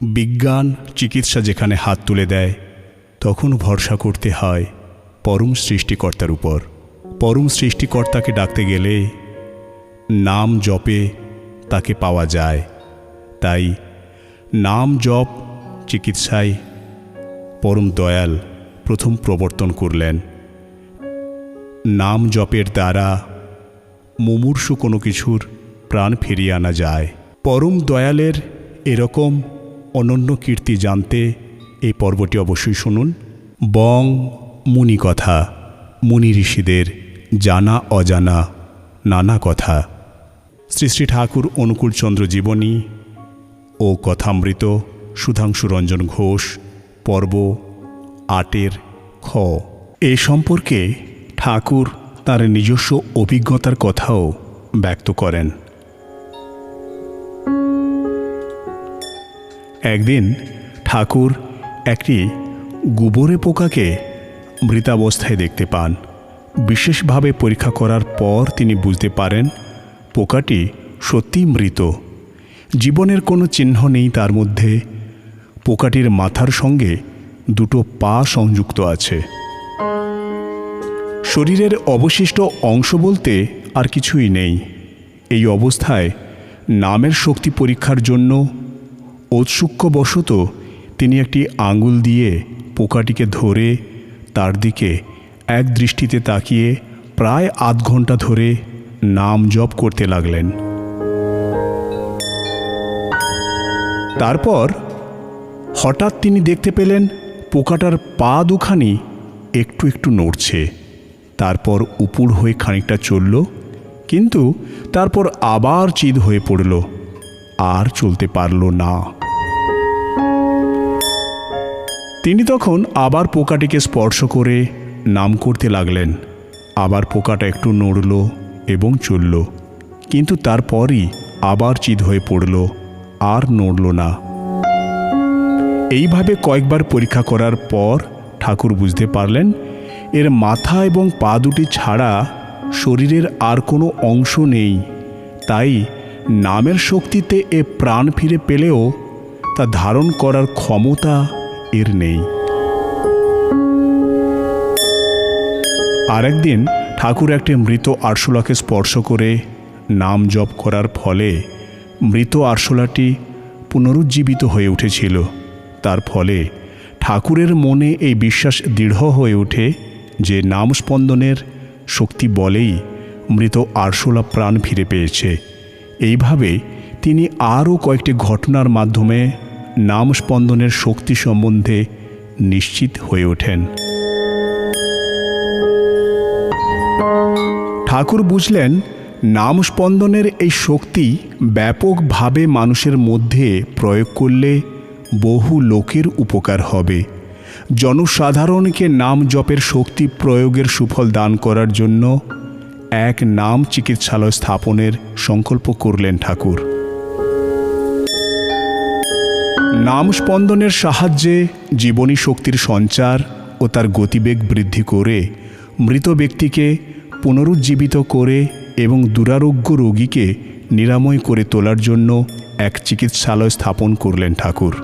বিজ্ঞান, চিকিৎসা যেখানে হাত তুলে দেয়, তখন ভরসা করতে হয় পরম সৃষ্টিকর্তার উপর। পরম সৃষ্টিকর্তাকে ডাকতে গেলে নাম জপে তাকে পাওয়া যায়। তাই নাম জপ, চিকিৎসায় পরম দয়াল প্রথম প্রবর্তন করলেন। নাম জপের দ্বারা মুমূর্ষু কোনো কিছুর প্রাণ ফিরিয়ে আনা যায়। পরম দয়ালের এরকম অনন্য কীর্তি জানতে এই পর্বটি অবশ্যই শুনুন। বং মুনি কথা মুনি ঋষিদের জানা অজানা নানা কথা। শ্রী শ্রী ঠাকুর অনুকূলচন্দ্র জীবনী ও কথামৃত সুধাংশু রঞ্জন ঘোষ, পর্ব আটের খ। এ সম্পর্কে ঠাকুর তার নিজস্ব অভিজ্ঞতার কথাও ব্যক্ত করেন। একদিন ঠাকুর একটি গুবরে পোকাকে মৃতাবস্থায় দেখতে পান। বিশেষভাবে পরীক্ষা করার পর তিনি বুঝতে পারেন পোকাটি সত্যি মৃত। জীবনের কোনো চিহ্ন নেই তার মধ্যে। পোকাটির মাথার সঙ্গে দুটো পা সংযুক্ত আছে। শরীরের অবশিষ্ট অংশ বলতে আর কিছুই নেই। এই অবস্থায় নামের শক্তি পরীক্ষার জন্য ঔৎসুক্যবশত তিনি একটি আঙুল দিয়ে পোকাটিকে ধরে তার দিকে এক দৃষ্টিতে তাকিয়ে প্রায় আধ ঘণ্টা ধরে নাম জপ করতে লাগলেন। তারপর হঠাৎ তিনি দেখতে পেলেন পোকাটার পা দুখানি একটু একটু নড়ছে। তারপর উপুর হয়ে খানিকটা চলল, কিন্তু তারপর আবার চিদ হয়ে পড়ল। আর চলতে পারল না। তিনি তখন আবার পোকাটিকে স্পর্শ করে নাম করতে লাগলেন। আবার পোকাটা একটু নড়ল এবং চলল, কিন্তু তারপরই আবার চিদ হয়ে পড়ল, আর নড়ল না। এইভাবে কয়েকবার পরীক্ষা করার পর ঠাকুর বুঝতে পারলেন, এর মাথা এবং পা দুটি ছাড়া শরীরের আর কোনো অংশ নেই, তাই নামের শক্তিতে এ প্রাণ ফিরে পেলেও তা ধারণ করার ক্ষমতা এর নেই। আরেকদিন ঠাকুর একটি মৃত আরশোলাকে স্পর্শ করে নাম জপ করার ফলে মৃত আরশোলাটি পুনরুজ্জীবিত হয়ে উঠেছিল। তার ফলে ঠাকুরের মনে এই বিশ্বাস দৃঢ় হয়ে ওঠে যে নাম স্পন্দনের শক্তি বলেই মৃত আরশোলা প্রাণ ফিরে পেয়েছে। এইভাবে তিনি আরও কয়েকটি ঘটনার মাধ্যমে নাম স্পন্দনের শক্তি সম্বন্ধে নিশ্চিত হয়ে ওঠেন। ঠাকুর বুঝলেন নাম স্পন্দনের এই শক্তি ব্যাপকভাবে মানুষের মধ্যে প্রয়োগ করলে বহু লোকের উপকার হবে। জনসাধারণকে নাম জপের শক্তি প্রয়োগের সুফল দান করার জন্য এক নাম চিকিৎসালয় স্থাপনের সংকল্প করলেন ঠাকুর। নাম স্পন্দনের সাহায্যে জীবনী শক্তির সঞ্চার ও তার গতিবেগ বৃদ্ধি করে মৃত ব্যক্তিকে পুনরুজ্জীবিত করে এবং দুরারোগ্য রোগীকে নিরাময় করে তোলার জন্য এক চিকিৎসালয় স্থাপন করলেন ঠাকুর।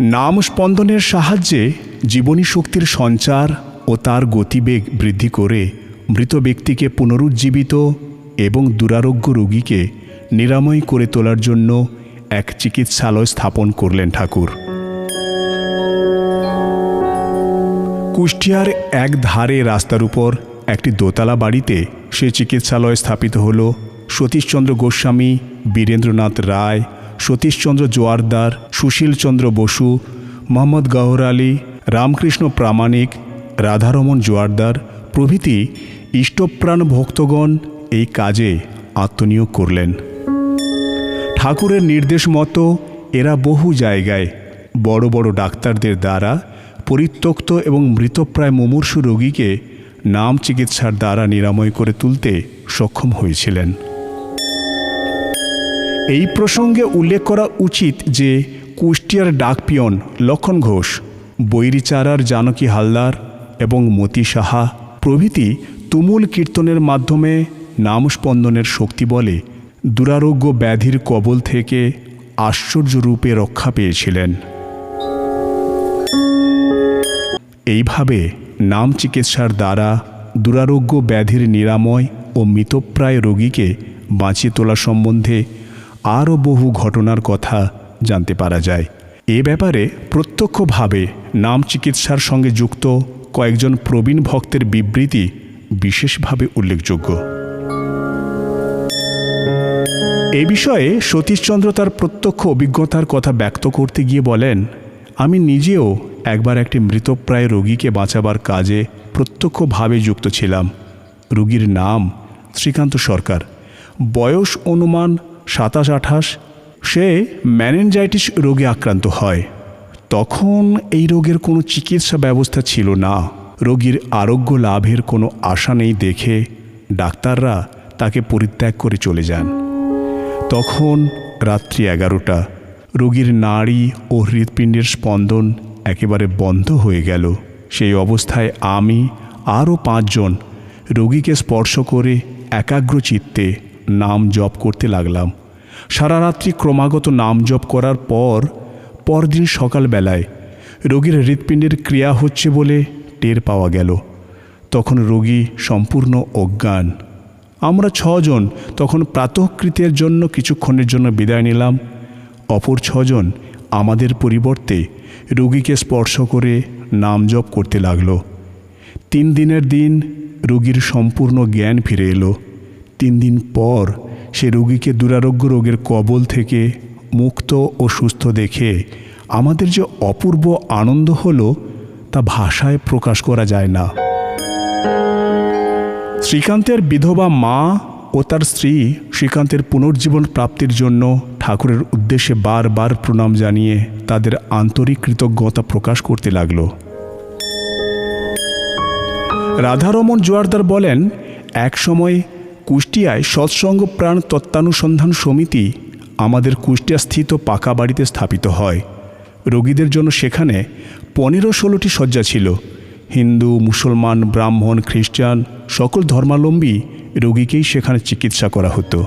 নাম স্পন্দনের সাহায্যে জীবনী শক্তির সঞ্চার ও তার গতিবেগ বৃদ্ধি করে মৃত ব্যক্তিকে পুনরুজ্জীবিত এবং দুরারোগ্য রোগীকে নিরাময় করে তোলার জন্য এক চিকিৎসালয় স্থাপন করলেন ঠাকুর। কুষ্টিয়ার এক ধারে রাস্তার উপর একটি দোতলা বাড়িতে সে চিকিৎসালয় স্থাপিত হল। সতীশচন্দ্র গোস্বামী, বীরেন্দ্রনাথ রায়, সতীশচন্দ্র জোয়ারদার, সুশীলচন্দ্র বসু, মোহাম্মদ গহর আলী, রামকৃষ্ণ প্রামাণিক রাধারমন জোয়ারদার প্রভৃতি ইষ্টপ্রাণ ভক্তগণ এই কাজে আত্মনিয়োগ করলেন। ঠাকুরের নির্দেশ মতো এরা বহু জায়গায় বড় বড় ডাক্তারদের দ্বারা পরিত্যক্ত এবং মৃতপ্রায় মুমূর্ষু রোগীকে নাম চিকিৎসার দ্বারা নিরাময় করে তুলতে সক্ষম হয়েছিলেন। এই প্রসঙ্গে উল্লেখ করা উচিত যে কুষ্টিয়ার ডাকপিয়ন লক্ষণ ঘোষ, বৈরিচারার জানকী হালদার এবং মতি সাহা প্রভৃতি তুমুল কীর্তনের মাধ্যমে নাম স্পন্দনের শক্তি বলে দুরারোগ্য ব্যাধির কবল থেকে আশ্চর্য রূপে রক্ষা পেয়েছিলেন। এইভাবে নাম চিকিৎসার দ্বারা দুরারোগ্য ব্যাধির নিরাময় ও মৃতপ্রায় রোগীকে বাঁচিয়ে তোলা সম্বন্ধে আরও বহু ঘটনার কথা জানতে পারা যায়। এ ব্যাপারে প্রত্যক্ষভাবে নাম চিকিৎসার সঙ্গে যুক্ত কয়েকজন প্রবীণ ভক্তের বিবৃতি বিশেষভাবে উল্লেখযোগ্য। এ বিষয়ে সতীশচন্দ্র তার প্রত্যক্ষ অভিজ্ঞতার কথা ব্যক্ত করতে গিয়ে বলেন, আমি নিজেও একবার একটি মৃতপ্রায় রোগীকে বাঁচাবার কাজে প্রত্যক্ষভাবে যুক্ত ছিলাম। রোগীর নাম শ্রীকান্ত সরকার। বয়স অনুমান সাতাশ আঠাশ। সে ম্যানেনজাইটিস রোগে আক্রান্ত হয়। তখন এই রোগের কোনো চিকিৎসা ব্যবস্থা ছিল না। রোগীর আরোগ্য লাভের কোনো আশা নেই দেখে ডাক্তাররা তাকে পরিত্যাগ করে চলে যান। তখন রাত্রি এগারোটা, রোগীর নাড়ি ও হৃৎপিণ্ডের স্পন্দন একেবারে বন্ধ হয়ে গেল। সেই অবস্থায় আমি, আরও পাঁচজন, রোগীকে স্পর্শ করে একাগ্র চিত্তে নাম জপ করতে লাগলাম। সারা রাত্রি ক্রমাগত নাম জপ করার পর পরদিন সকালবেলায় রোগীর হৃৎপিণ্ডের ক্রিয়া হচ্ছে বলে টের পাওয়া গেল। তখন রোগী সম্পূর্ণ অজ্ঞান। আমরা ছজন, তখন প্রাতঃকৃতের জন্য কিছুক্ষণের জন্য বিদায় নিলাম। অপর ছজন আমাদের পরিবর্তে রোগীকে স্পর্শ করে নাম জপ করতে লাগল। তিন দিনের দিন রোগীর সম্পূর্ণ জ্ঞান ফিরে এলো। তিন দিন পর সে রোগীকে দুরারোগ্য রোগের কবল থেকে মুক্ত ও সুস্থ দেখে আমাদের যে অপূর্ব আনন্দ হলো, তা ভাষায় প্রকাশ করা যায় না। শ্রীকান্তের বিধবা মা ও তার স্ত্রী শ্রীকান্তের পুনর্জীবন প্রাপ্তির জন্য ঠাকুরের উদ্দেশ্যে বারবার প্রণাম জানিয়ে তাদের আন্তরিক কৃতজ্ঞতা প্রকাশ করতে লাগল। রাধারমন জোয়ারদার বলেন এক সময় কুষ্টিয়ায় সৎসঙ্গ প্রাণ তত্ত্বানুসন্ধান সমিতি আমাদের কুষ্টিয়া স্থিত পাকা বাড়িতে স্থাপিত হয়। রোগীদের জন্য সেখানে পনেরো ষোলোটি শয্যা ছিল। হিন্দু, মুসলমান, ব্রাহ্মণ, খ্রিস্টান সকল ধর্মাবলম্বী রোগীকেই সেখানে চিকিৎসা করা হতো।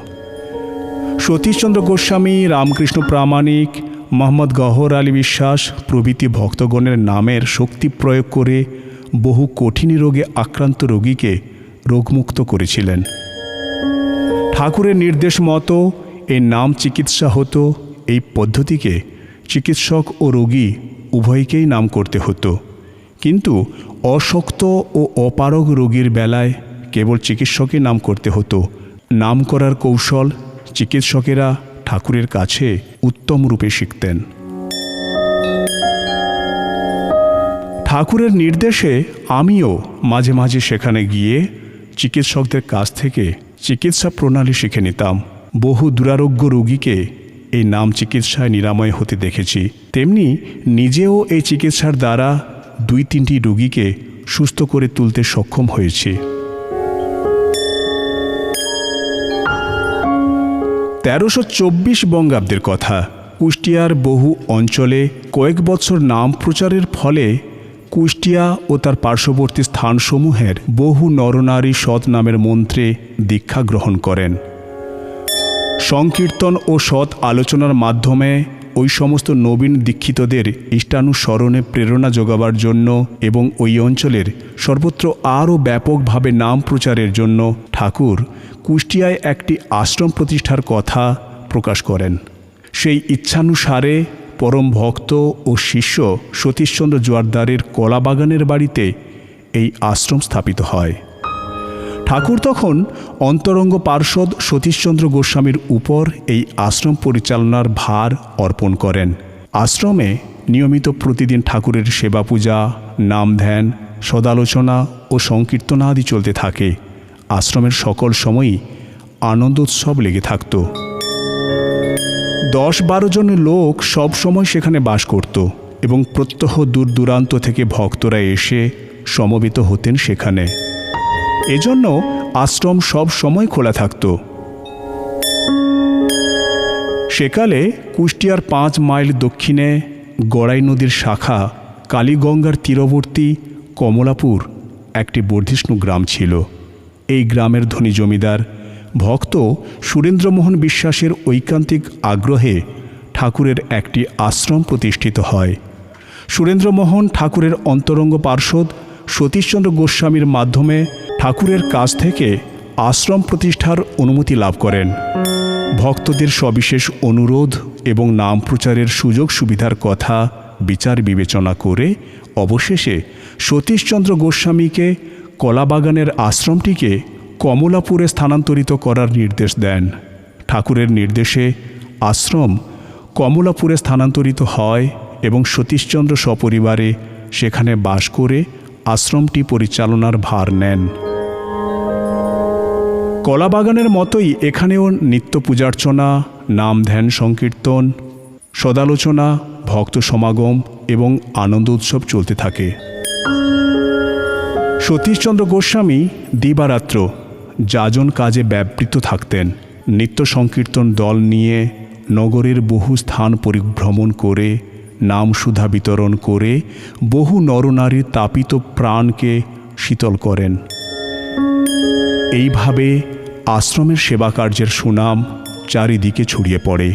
সতীশচন্দ্র গোস্বামী, রামকৃষ্ণ প্রামাণিক, মোহাম্মদ গহর আলী বিশ্বাস প্রভৃতি ভক্তগণের নামের শক্তি প্রয়োগ করে বহু কঠিন রোগে আক্রান্ত রোগীকে রোগমুক্ত করেছিলেন। ঠাকুরের নির্দেশ মতো এই নাম চিকিৎসা হতো, এই পদ্ধতিকে চিকিৎসক ও রোগী উভয়কেই নাম করতে হতো। কিন্তু অশক্ত ও অপারগ রোগীর বেলায় কেবল চিকিৎসকই নাম করতে হতো। নাম করার কৌশল চিকিৎসকেরা ঠাকুরের কাছে উত্তম রূপে শিখতেন। ঠাকুরের নির্দেশে আমিও মাঝে মাঝে সেখানে গিয়ে চিকিৎসকদের কাছ থেকে চিকিৎসা প্রণালী শিখে নিতাম। বহু দুরারোগ্য রোগীকে এই নাম চিকিৎসায় নিরাময় হতে দেখেছি। তেমনি নিজেও এই চিকিৎসার দ্বারা দুই তিনটি রোগীকে সুস্থ করে তুলতে সক্ষম হয়েছি। তেরোশো চব্বিশ বঙ্গাব্দের কথা। কুষ্টিয়ার বহু অঞ্চলে কয়েক বছর নাম প্রচারের ফলে কুষ্টিয়া ও তার পার্শ্ববর্তী স্থানসমূহের বহু নরনারী সৎ নামের মন্ত্রে দীক্ষা গ্রহণ করেন। সংকীর্তন ও সৎ আলোচনার মাধ্যমে ওই সমস্ত নবীন দীক্ষিতদের ইষ্টানুসরণে প্রেরণা যোগাবার জন্য এবং ওই অঞ্চলের সর্বত্র আরও ব্যাপকভাবে নাম প্রচারের জন্য ঠাকুর কুষ্টিয়ায় একটি আশ্রম প্রতিষ্ঠার কথা প্রকাশ করেন। সেই ইচ্ছানুসারে পরম ভক্ত ও শিষ্য সতীশচন্দ্র জোয়ারদারের কলাবাগানের বাড়িতে এই আশ্রম স্থাপিত হয়। ঠাকুর তখন অন্তরঙ্গ পার্ষদ সতীশচন্দ্র গোস্বামীর উপর এই আশ্রম পরিচালনার ভার অর্পণ করেন। আশ্রমে নিয়মিত প্রতিদিন ঠাকুরের সেবা পূজা নাম ধ্যান সদালোচনা ও সংকীর্তনা আদি চলতে থাকে। আশ্রমের সকল সময়ই আনন্দোৎসব লেগে থাকত। দশ বারো জন লোক সব সময় সেখানে বাস করত এবং প্রত্যহ দূর দূরান্ত থেকে ভক্তরা এসে সমবেত হতেন সেখানে। এজন্য আশ্রম সব সময় খোলা থাকত। সেকালে কুষ্টিয়ার পাঁচ মাইল দক্ষিণে গড়াই নদীর শাখা কালীগঙ্গার তীরবর্তী কমলাপুর একটি বর্ধিষ্ণু গ্রাম ছিল। এই গ্রামের ধনী জমিদার ভক্ত সুরেন্দ্রমোহন বিশ্বাসের ঐকান্তিক আগ্রহে ঠাকুরের একটি আশ্রম প্রতিষ্ঠিত হয়। সুরেন্দ্রমোহন ঠাকুরের অন্তরঙ্গ পার্ষদ সতীশচন্দ্র গোস্বামীর মাধ্যমে ঠাকুরের কাছ থেকে আশ্রম প্রতিষ্ঠার অনুমতি লাভ করেন। ভক্তদের সবিশেষ অনুরোধ এবং নাম প্রচারের সুযোগ সুবিধার কথা বিচার বিবেচনা করে অবশেষে সতীশচন্দ্র গোস্বামীকে কলাবাগানের আশ্রমটিকে কমলাপুরে স্থানান্তরিত করার নির্দেশ দেন। ঠাকুরের নির্দেশে আশ্রম কমলাপুরে স্থানান্তরিত হয় এবং সতীশচন্দ্র সপরিবারে সেখানে বাস করে আশ্রমটি পরিচালনার ভার নেন। কলাবাগানের মতোই এখানেও নিত্য পূজার্চনা, নাম ধ্যান সংকীর্তন, সদালোচনা, ভক্ত সমাগম এবং আনন্দ উৎসব চলতে থাকে। সতীশচন্দ্র গোস্বামী দিবারাত্র যাজন কাজে ব্যাপৃত থাকতেন। নিত্য সংকীর্তন দল নিয়ে নগরের বহু স্থান পরিভ্রমণ করে নাম সুধা বিতরণ করে বহু নরনারীর তাপিত প্রাণকে শীতল করেন। এইভাবে আশ্রমের সেবা কার্যের সুনাম চারিদিকে ছড়িয়ে পড়ে।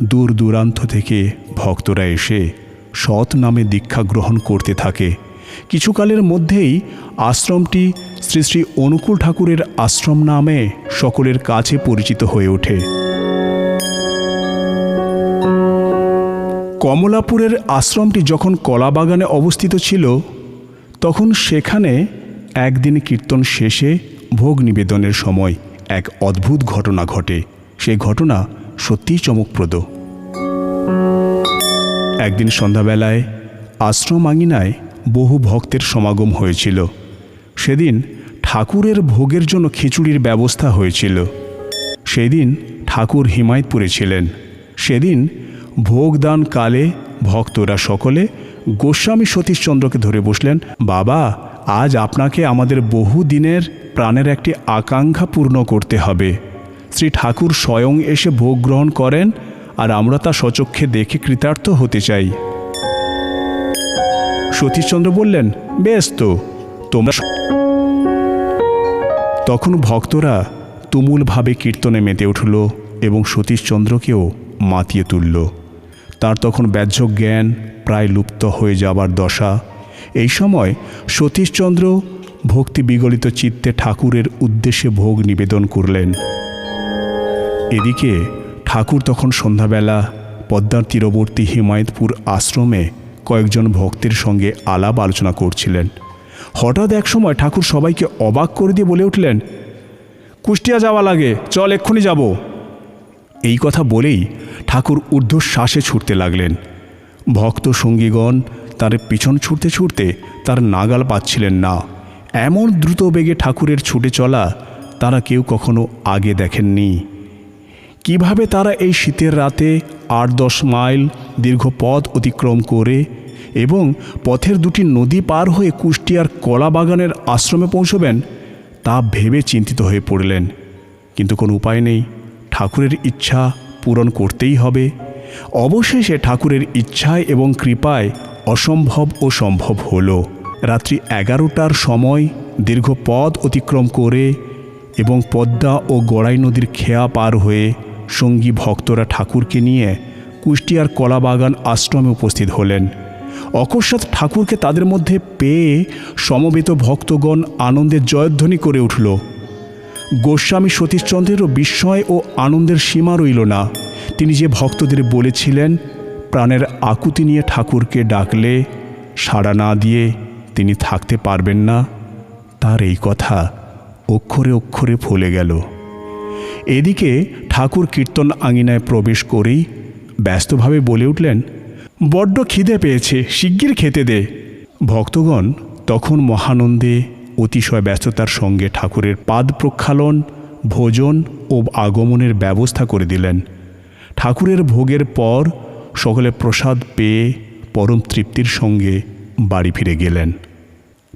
দূর দূরান্ত থেকে ভক্তরা এসে সৎ নামে দীক্ষা গ্রহণ করতে থাকে। কিছুকালের মধ্যেই আশ্রমটি শ্রী শ্রী অনুকূল ঠাকুরের আশ্রম নামে সকলের কাছে পরিচিত হয়ে ওঠে। কমলাপুরের আশ্রমটি যখন কলাবাগানে অবস্থিত ছিল, তখন সেখানে একদিন কীর্তন শেষে ভোগ নিবেদনের সময় এক অদ্ভুত ঘটনা ঘটে। সেই ঘটনা সত্যিই চমকপ্রদ। একদিন সন্ধ্যাবেলায় আশ্রম আঙিনায় বহু ভক্তের সমাগম হয়েছিল। সেদিন ঠাকুরের ভোগের জন্য খিচুড়ির ব্যবস্থা হয়েছিল। সেদিন ঠাকুর হিমায়তপুরে ছিলেন। সেদিন ভোগদান কালে ভক্তরা সকলে গোস্বামী সতীশচন্দ্রকে ধরে বসলেন, বাবা, আজ আপনাকে আমাদের বহু দিনের প্রাণের একটি আকাঙ্ক্ষা পূর্ণ করতে হবে। শ্রী ঠাকুর স্বয়ং এসে ভোগ গ্রহণ করেন আর আমরা তা সচক্ষে দেখে কৃতার্থ হতে চাই। সতীশচন্দ্র বললেন, বেশ তো, তোমরা তখন ভক্তরা তুমুলভাবে কীর্তনে মেতে উঠল এবং সতীশচন্দ্রকেও মাতিয়ে তুলল। তার তখন ব্যাহ্য জ্ঞান প্রায় লুপ্ত হয়ে যাবার দশা। এই সময় সতীশচন্দ্র ভক্তি বিগলিত চিত্তে ঠাকুরের উদ্দেশ্যে ভোগ নিবেদন করলেন। এদিকে ঠাকুর তখন সন্ধ্যাবেলা পদ্মার তীরবর্তী হিমায়তপুর আশ্রমে কয়েকজন ভক্তের সঙ্গে আলাপ আলোচনা করছিলেন। হঠাৎ এক সময় ঠাকুর সবাইকে অবাক করে দিয়ে বলে উঠলেন, কুষ্টিয়া যাওয়া লাগে, চল এক্ষুনি যাব। এই কথা বলেই ঠাকুর ঊর্ধ্বশ্বাসে ছুটতে লাগলেন। ভক্ত সঙ্গীগণ তার পিছন ছুটতে ছুটতে তার নাগাল পাচ্ছিলেন না। এমন দ্রুত বেগে ঠাকুরের ছুটে চলা তারা কেউ কখনো আগে দেখেননি। কীভাবে তারা এই শীতের রাতে আট দশ মাইল দীর্ঘ পথ অতিক্রম করে এবং পথের দুটি নদী পার হয়ে কুষ্টিয়ার কলা বাগানের আশ্রমে পৌঁছবেন, তা ভেবে চিন্তিত হয়ে পড়লেন। কিন্তু কোনো উপায় নেই। ঠাকুরের ইচ্ছা পূরণ করতেই হবে। অবশেষে ঠাকুরের ইচ্ছায় এবং কৃপায় অসম্ভব ও সম্ভব হলো। রাত্রি এগারোটার সময় দীর্ঘ পথ অতিক্রম করে এবং পদ্মা ও গড়াই নদীর খেয়া পার হয়ে সঙ্গী ভক্তরা ঠাকুরকে নিয়ে কুষ্টিয়ার কলাবাগান আশ্রমে উপস্থিত হলেন। অকস্মাৎ ঠাকুরকে তাদের মধ্যে পেয়ে সমবেত ভক্তগণ আনন্দের জয়ধ্বনি করে উঠল। গোস্বামী সতীশচন্দ্রেরও বিস্ময় ও আনন্দের সীমা রইল না। তিনি যে ভক্তদের বলেছিলেন, প্রাণের আকুতি নিয়ে ঠাকুরকে ডাকলে সাড়া না দিয়ে তিনি থাকতে পারবেন না, তার এই কথা অক্ষরে অক্ষরে ফলে গেল। এদিকে ঠাকুর কীর্তন আঙিনায় প্রবেশ করেই ব্যস্তভাবে বলে উঠলেন, বড্ড খিদে পেয়েছে, শিগগির খেতে দে। ভক্তগণ তখন মহানন্দে অতিশয় ব্যস্ততার সঙ্গে ঠাকুরের পাদ প্রক্ষালন, ভোজন ও আগমনের ব্যবস্থা করে দিলেন। ঠাকুরের ভোগের পর সকলে প্রসাদ পেয়ে পরম তৃপ্তির সঙ্গে বাড়ি ফিরে গেলেন।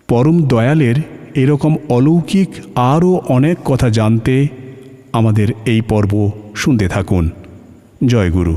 পরম দয়ালের এরকম অলৌকিক আরও অনেক কথা জানতে আমাদের এই পর্ব শুনতে থাকুন। জয় গুরু।